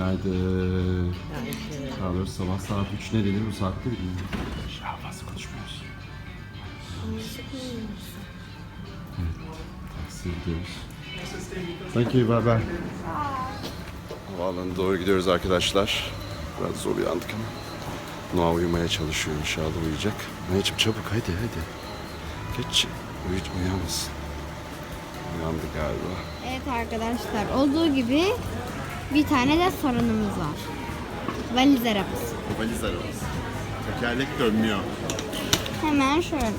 Günaydın. Daha doğrusu sabah saat 3 ne denir bu saatte bilmiyorum. Daha fazla konuşmuyoruz. Evet, taksiye gidiyoruz. Thank you, bye bye. Havaalanına doğru gidiyoruz arkadaşlar. Biraz zor uyandık ama. Noah uyumaya çalışıyor inşallah uyuyacak. Nayacım çabuk hadi hadi. Geç. Uyu, uyanmasın. Uyandı galiba. Evet arkadaşlar olduğu gibi bir tane de sorunumuz var. Valiz arabası. Valiz arabası. Tekerlek dönmüyor. Hemen şöyle.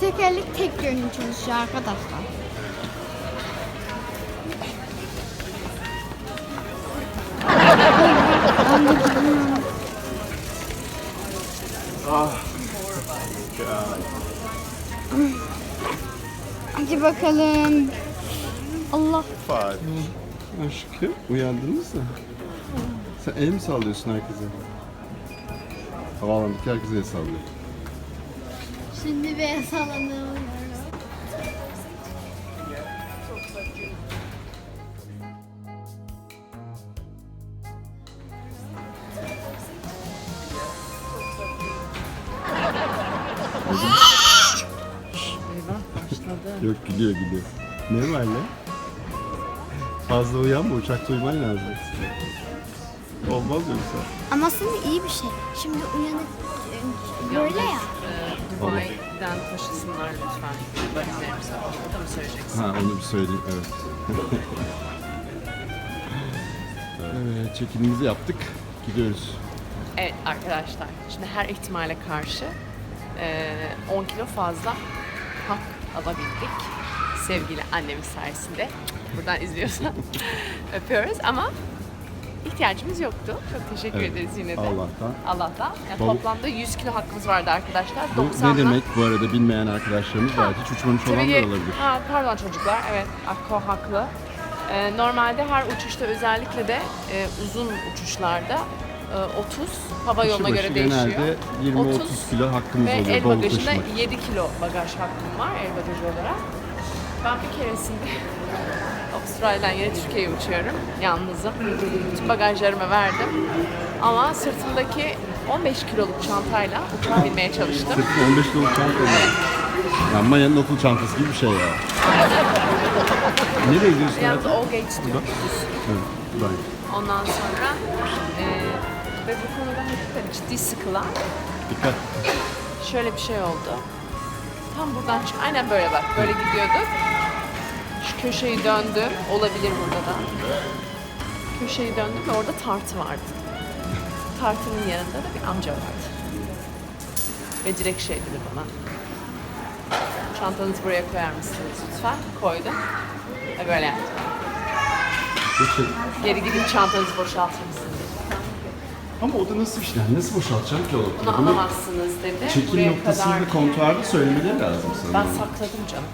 Tekerlek tek yönlü çalışıyor arkadaşlar. Hadi bakalım. Allah. Five. Aşkım uyandınız mı? Sen el mi sallıyorsun herkese? Havaalanındaki herkese el sallıyor. Şimdi bir sallanıyorum. eyvah başladı. Yok gülüyor gülüyor. Ne var lan? Fazla uyanma uçakta uyuman lazım. Olmaz yoksa. Ama aslında iyi bir şey. Şimdi uyanık böyle ya. Ee, Dubai'den taşısınlar lütfen. Valizlerimizi. O da mı söyleyeceksin? Ha onu bir söyleyeyim evet. evet çekimimizi yaptık. Gidiyoruz. Evet arkadaşlar, şimdi her ihtimale karşı eee, 10 kilo fazla hak alabildik. Sevgili annemin sayesinde. Buradan izliyorsan öpüyoruz ama ihtiyacımız yoktu. Çok teşekkür Evet, ederiz yine de. Allah'tan. Allah'tan. Yani Bol- toplamda 100 kilo hakkımız vardı arkadaşlar. Bu 90'la ne demek bu arada bilmeyen arkadaşlarımız var. Hiç uçmamış olanlar ki- olabilir. Ha, pardon çocuklar, evet Akko haklı. Ee, normalde her uçuşta özellikle de e, uzun uçuşlarda e, 30 hava Kişi yoluna başı göre değişiyor. Genelde 20-30 kilo hakkımız Ve oluyor el bavul bagajında taşımak. 7 kilo bagaj hakkım var el bagajı olarak. Ben bir keresinde Avustralya'dan yine Türkiye'ye uçuyorum. Yalnızım. Bütün bagajlarımı verdim. Ama sırtımdaki 15 kiloluk çantayla uçağa binmeye çalıştım. Sırtında 15 kilo çanta var. Ya Maya'nın okul çantası gibi bir şey ya. Nereye gidiyorsun Yalnız hayatım? all gates diyor. Evet, ben. Ondan sonra e, ve bu konuda hakikaten ciddi sıkılan Dikkat. şöyle bir şey oldu. Tam buradan çık. Aynen böyle bak. Böyle gidiyorduk. Şu köşeyi döndüm. Olabilir burada da. Köşeyi döndüm ve orada tartı vardı. Tartının yanında da bir amca vardı. Ve direkt şey dedi bana. Çantanızı buraya koyar mısınız lütfen? Koydum. Ve böyle yaptım. Geri gidin çantanızı boşaltır mısınız? Ama o da nasıl işler? Nasıl boşaltacağım ki o? Bunu alamazsınız dedi. çekim Buraya noktasında kadar- kontuarda söylemeleri lazım sana. Ben sakladım canım.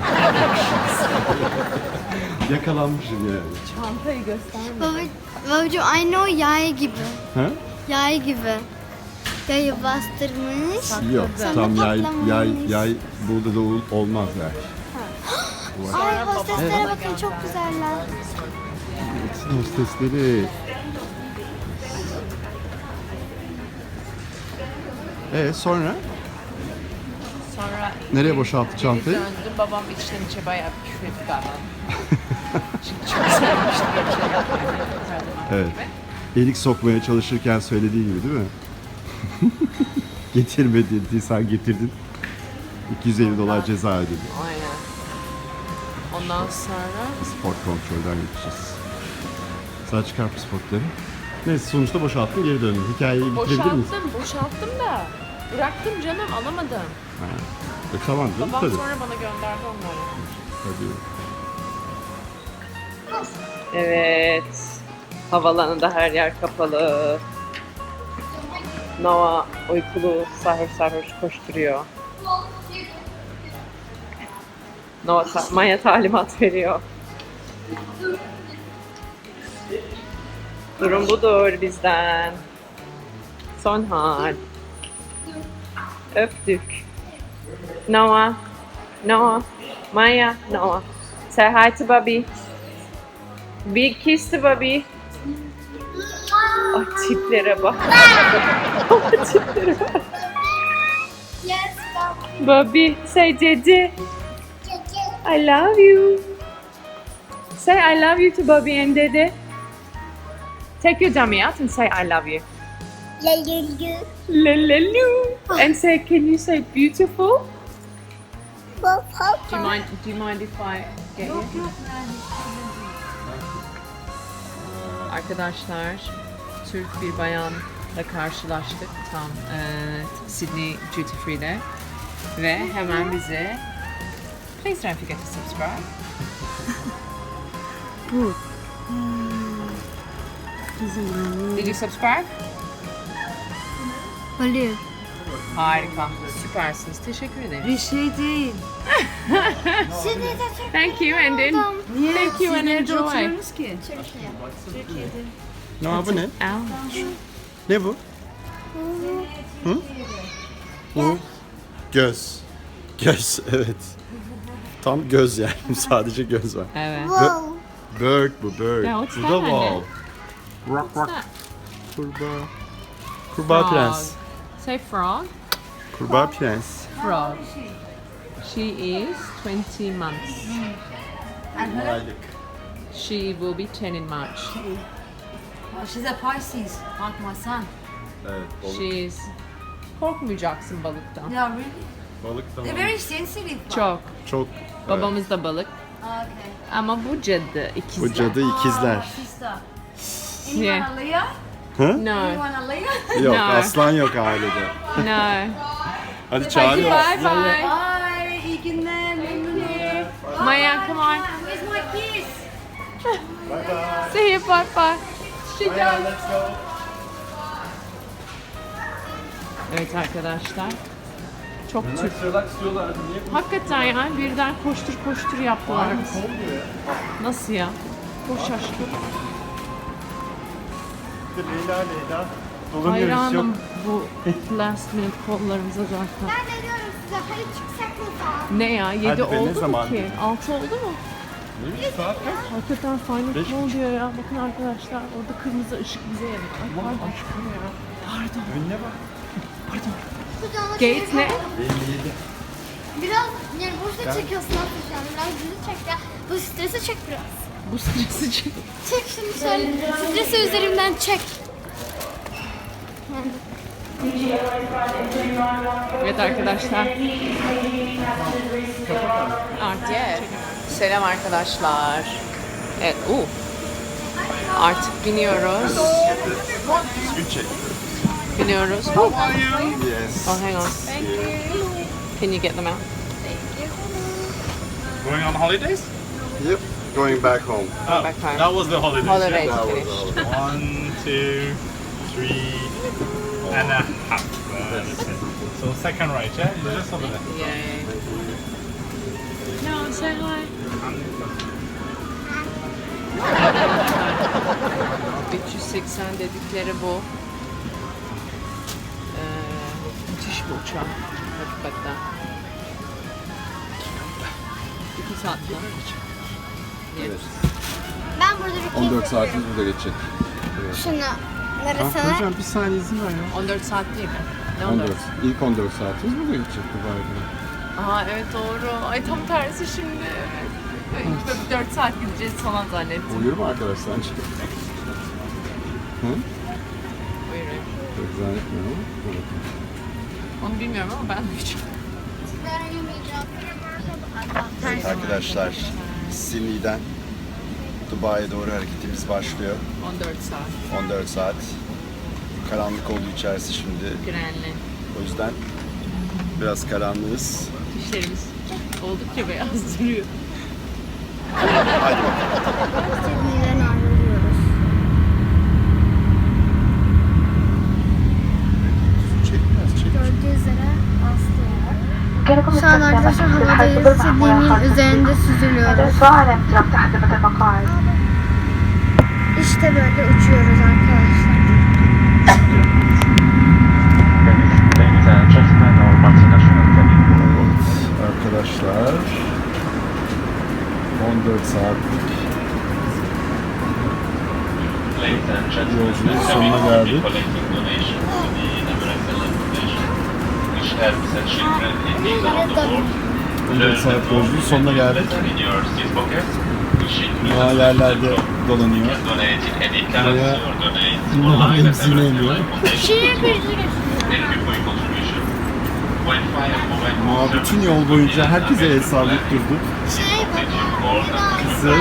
Yakalanmışım yani. Çantayı gösterme. Baba, babacığım aynı o yay gibi. Ha? Yay gibi. Yayı bastırmış. Yok Sonra tam yay, patlamış. yay, yay burada da ol- olmaz yani. Ay hosteslere bakın çok güzeller. Hepsi hostesleri. Ee sonra Sonra nereye boşalttı çantayı? döndüm. Babam içten içe bayağı bir küfür etti galiba. Çünkü çok sevmiştim böyle şey yapmayı. Her zaman Evet. gibi. Elik sokmaya çalışırken söylediği gibi değil mi? Getirme dedi, sen getirdin. 250 dolar ceza ödedi. Aynen. Ondan sonra Sport kontrolden geçeceğiz. Sen çıkar pasaportları. Neyse sonuçta boşalttın geri döndün. Hikayeyi bitirebilir miyiz? boşalttım, boşalttım da bıraktım canım alamadım. E, tamam canım Babam tabii. sonra bana gönderdi onları. Tabii. Evet. Havalanında her yer kapalı. Noah uykulu sarhoş sarhoş koşturuyor. Noah ta- Maya talimat veriyor. Durum budur bizden. Son hal. Öptük. Noah. Noah. Maya. Noah. Say hi to Bobby. Big kiss to Bobby. Ay tiplere bak. tiplere bak. Yes, Bobby, say Dede. I love you. Say I love you to Bobby and Dede. Take your dummy out and say I love you. Yeah, yeah. Laloo. And say, can you say beautiful? Pop, pop, Do you mind? Do you mind if I get you? Arkadaşlar, Türk bir bayanla karşılaştık tam eee, Sydney Duty Free'de ve hemen bize Please don't forget to subscribe. Did you subscribe? Oluyor. Harika, süpersiniz. Teşekkür ederim. Bir şey değil. Thank you and then Niye? Thank you and enjoy. oturuyorsunuz ki? Ne bu ne? Ne bu? Hı? Bu göz. Göz evet. Tam göz yani. Sadece göz var. Evet. Wow. Bird bu bird. Ya, what's bu that da anne? wow. Rock rock. Kurbağa. Kurbağa prens. Say frog. Kurbağa prens. Frog. She is 20 months. Aylık. She will be 10 in March. Oh, she's a Pisces, like my son. Evet. Balık. She is... Korkmayacaksın balıktan. Yeah, really? Balık They're tamam. very sensitive. like. Çok. Çok. Babamız da balık. Okay. Ama bu cadı ikizler. Bu cadı ikizler. Oh, sister. Anyone Yeah. a Leo? Hı? No? Yok No. aslan yok ailede. no. Hadi Bye çağırıyoruz. bye. Hi, iyi günler, memnun oldum. Maya, come on. Where's my kiss? Say bye bye. She does. Evet arkadaşlar. Çok Türk. Hakikaten ya birden koştur koştur yaptılar. Nasıl ya? Koş aşkım. Leyla Leyla. Dolanıyoruz Hayranım bu last minute kollarımıza zaten. Ben de diyorum size hadi çıksak mı falan? Ne ya? 7 Hadi be, ne oldu mu zaman ki? dedin? 6 oldu mu? Ne saat kaç? Hakikaten final Beş call diyor ya. Bakın arkadaşlar orada kırmızı ışık bize yanıyor. Ay, pardon. aşkım ya. Pardon. Önüne bak. Kucağına Gate şey ne? var. Biraz yani boşta çekiyorsun aslında şu an. Biraz bizi çek ya. Bu stresi çek biraz. Bu stresi çek. Çek şimdi şöyle. Stresi üzerimden çek. Evet arkadaşlar. Artık Selam arkadaşlar. Evet, uu. Artık biniyoruz. Biniyoruz. Yes. Oh, hang on. Can you get them out? Going on holidays? Yep. Going back home. Oh, Back home. that was the holiday. Holidays That was finished. all. Yeah? One, two, three, and a half. Uh, that's it. so second right, yeah? You just over there. Yeah, yeah. No, say hi. 380 dedikleri bu. Ee, müthiş bir uçak. Hakikaten. İki saat mi? Evet. Ben burada bir 14 saatimiz burada geçecek. Şunu neresine? Hocam bir saniye izin ver ya. 14 saat değil mi? Ne 14. İlk 14 saatimiz burada geçecek Dubai'de. Aa evet doğru. Ay tam tersi şimdi. Böyle 4 saat gideceğiz falan zannettim. Uyuyor mu arkadaş sence? Hı? Buyurun. Çok zannetmiyorum ama. Onu bilmiyorum ama ben duyacağım. Evet arkadaşlar, Sydney'den Dubai'ye doğru hareketimiz başlıyor. 14 saat. 14 saat. Karanlık oldu içerisi şimdi. Grenli. O yüzden biraz karanlığız. Dişlerimiz oldukça beyaz duruyor. Hadi bakalım. Sydney'den ayrılıyoruz. Çek biraz çek. Gördüğü üzere Aslı. Şu an arkadaşlar havadayız. Sydney'nin üzerinde süzülüyoruz. İşte böyle uçuyoruz arkadaşlar. Arkadaşlar. 14 saatlik Yolculuğun sonuna geldik. 14 saat yolculuğun sonuna geldik. Yerlerde dolanıyor. Buraya currency or donate Noah online at hepsini American emiyor. Foundation. Şirin bir Thank you for your contribution. When fire moment Noah bütün yol boyunca herkese el sallayıp durdu. şey Kızı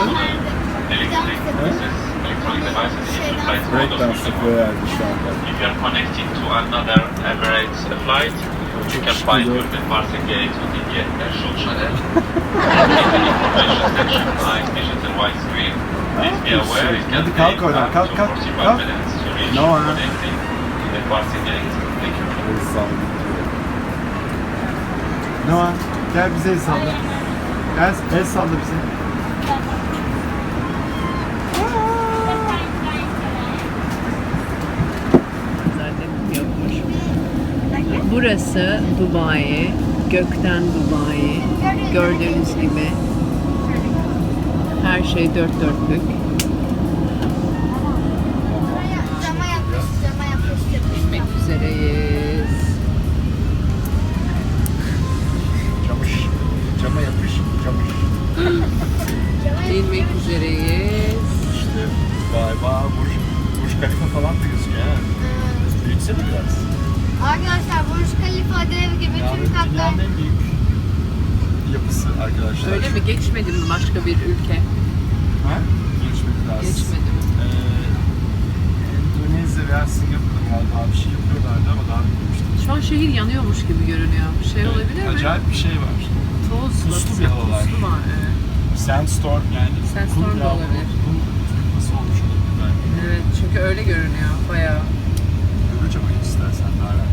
electronic devices in flight mode break of dance yapıyor yani şu anda. Find your departure gate aware it can Hadi kalk oradan, kalk, kalk, 45 kalk. El sallıyor. Noah gel bize el salla. Gel el salla bize. Zaten yokmuş. Burası Dubai, gökten Dubai. Gördüğünüz gibi her şey dört dörtlük. An şehir yanıyormuş gibi görünüyor. Şey olabilir mi? Acayip bir şey var. Toz, Puslu bir hava var. Puslu var. evet. Sandstorm yani. Sandstorm kum da olabilir. Fırtınası olmuş olabilir belki. Evet çünkü öyle görünüyor bayağı. Cama git istersen daha rahat.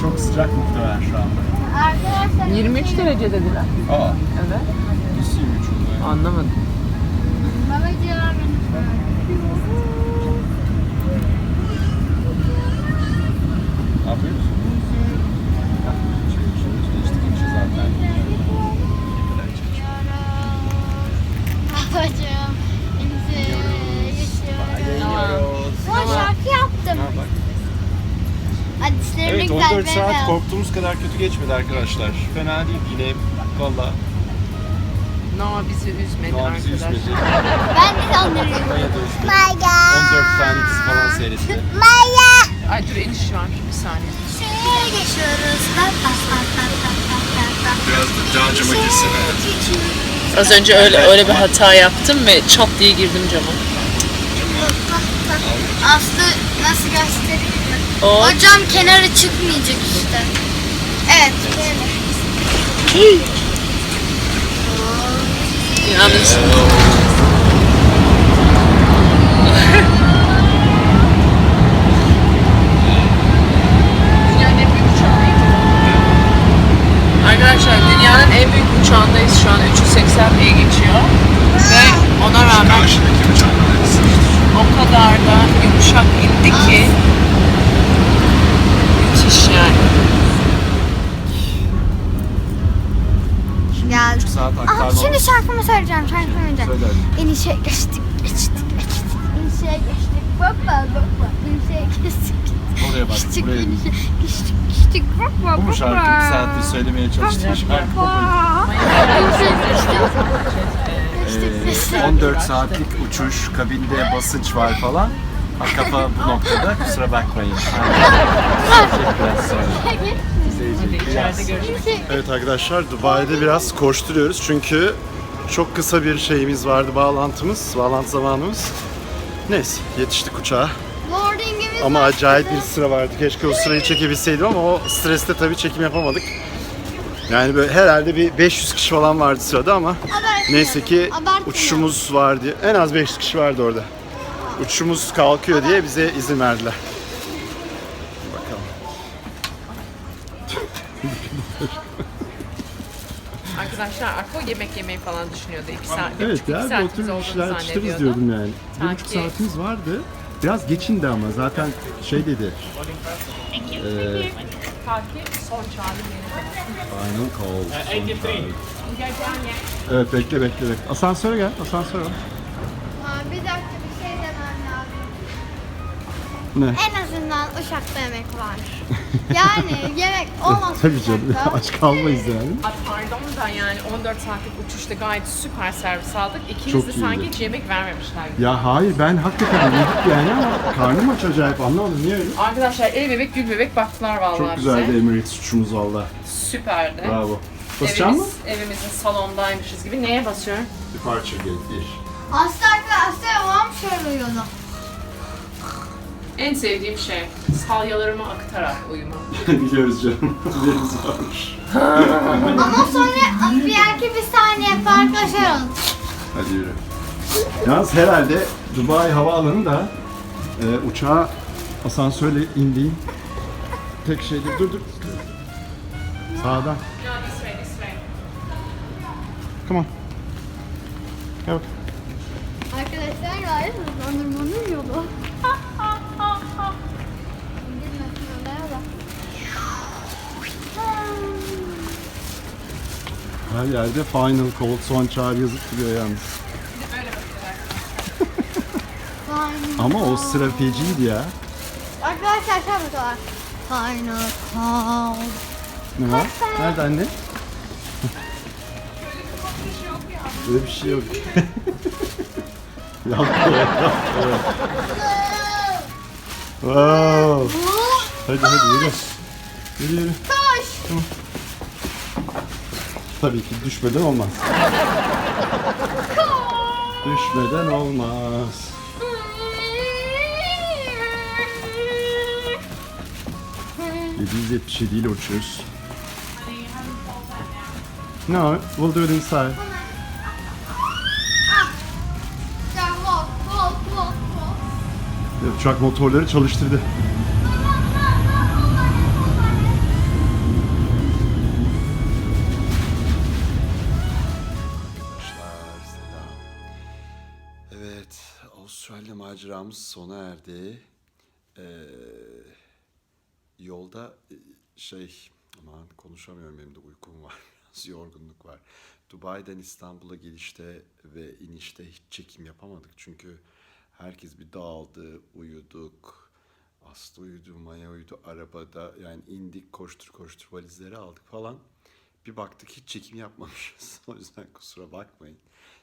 Çok sıcak muhtemelen şu anda. Arkadaşlar 23 derece dediler. Aa, Evet. nasıl 23 oldu ya? Anlamadım. babacığım. Ne yapıyoruz? Babacığım. Şarkı yaptım. Ha, bak. Hadi Evet ne güzel 14 saat korktuğumuz kadar kötü geçmedi arkadaşlar. Fena değil yine valla. No bizi üzmedi Noah bizi arkadaşlar. üzmedi. Ben de anlıyorum. Maya da üzmedi. Maya. 14 tane dizi falan seyretti. Maya. Ay dur iniş var bir saniye. Şuraya geçiyoruz. Bak bak bak bak bak bak bak bak. Biraz da cağcıma girsene. Az önce öyle öyle bir hata yaptım ve çat diye girdim cama. Bak bak. Aslı nasıl göstereyim mi? O O cam kenarı çıkmayacak işte. Evet. Böyle. Değil mi? Arkadaşlar dünyanın en büyük uçağındayız şu an 380 diye geçiyor. Ve ona rağmen Karşıdaki uçaklar. o kadar da yumuşak indi ki müthiş yani. Geldik. Saat Aha, aktarma. şimdi şarkımı söyleyeceğim. Şarkımı önce. Söyle İnişe geçtik, geçtik, geçtik. İnişe geçtik, baba baba. İnişe geçtik, Oraya bak. geçtik, Buraya inişe geçtik, geçtik, baba Bu mu şarkı? Bir saattir söylemeye çalıştım. Şimdi ben İnişe geçtik. Geçtik, Ee, geçtik. 14 saatlik uçuş, kabinde basınç var falan. Ha, Kafa bu noktada kusura bakmayın. Biraz sonra. Evet arkadaşlar Dubai'de biraz koşturuyoruz çünkü çok kısa bir şeyimiz vardı bağlantımız, bağlantı zamanımız. Neyse yetiştik uçağa Boardingimiz ama acayip bir sıra vardı. Keşke o sırayı çekebilseydim ama o streste tabii çekim yapamadık. Yani böyle herhalde bir 500 kişi falan vardı sırada ama neyse ki uçuşumuz var diye en az 500 kişi vardı orada. Uçuşumuz kalkıyor diye bize izin verdiler. Bakalım. Arkadaşlar Ako yemek yemeyi falan düşünüyordu. 2 saat, Evet iki ya bir saatimiz olduğunu zannediyordu. diyordum yani. Bir buçuk saatimiz vardı. Biraz geçindi ama zaten şey dedi. eee, takip son çağrı yeri. Final call. Son 83. çağrı. Geleceğim ya. Evet bekle bekle bekle. Asansöre gel. Asansöre. al. Bir dakika bir şey demem lazım. Ne? En azından uçakta yemek var. Yani yemek olmaz Tabii canım. Aç kalmayız yani. Ay pardon da yani 14 saatlik uçuşta gayet süper servis aldık. İkiniz Çok de iyiydi. sanki hiç yemek vermemişler gibi. Ya hayır ben hakikaten yedik yani ama karnım aç acayip anlamadım niye öyle? Arkadaşlar el bebek gül bebek baktılar vallahi Çok bize. güzeldi Emirates uçuşumuz valla. Süperdi. Bravo. Basacak mı? Evimiz, evimizin salondaymışız gibi. Neye basıyorum? Departure gate 1. Aslı arkadaşlar babam şöyle uyuyordu. En sevdiğim şey salyalarımı aktarak uyumak. Biliyoruz canım. Haberimiz varmış. Ama sonra bir erkek bir saniye farklılaşalım. Hadi yürü. Yalnız herhalde Dubai Havaalanı'nda e, uçağa asansörle indiğin tek şeydir. Dur dur. Sağdan. No, this way, this way. Come on. Gel bak. Arkadaşlar gayet hızlandırmanın yolu. Her yerde final call son çağrı yazıp duruyor yalnız. Final Ama o call. stratejiydi ya. Arkadaşlar şey yapıyorlar. Final call. Ne var? Nerede anne? Öyle bir şey yok. Yaptı, yaptı. Wow. Hadi hadi yürü. Yürü yürü. Koş. Tabii ki düşmeden olmaz. Düşmeden olmaz. ...777 ile uçuyoruz. No, we'll do it inside. Uçak motorları çalıştırdı. Maceramız sona erdi. Ee, yolda e, şey, aman konuşamıyorum benim de uykum var. Biraz yorgunluk var. Dubai'den İstanbul'a gelişte ve inişte hiç çekim yapamadık. Çünkü herkes bir dağıldı, uyuduk. Aslı uyudu, Maya uyudu arabada. Yani indik koştur koştur valizleri aldık falan. Bir baktık hiç çekim yapmamışız. o yüzden kusura bakmayın.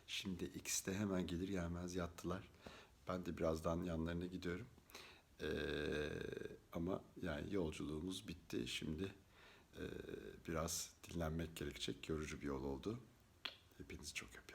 Şimdi ikisi de hemen gelir gelmez yattılar. Ben de birazdan yanlarına gidiyorum. Ee, ama yani yolculuğumuz bitti. Şimdi ee, biraz dinlenmek gerekecek. Yorucu bir yol oldu. Hepinizi çok öpüyoruz. Bye.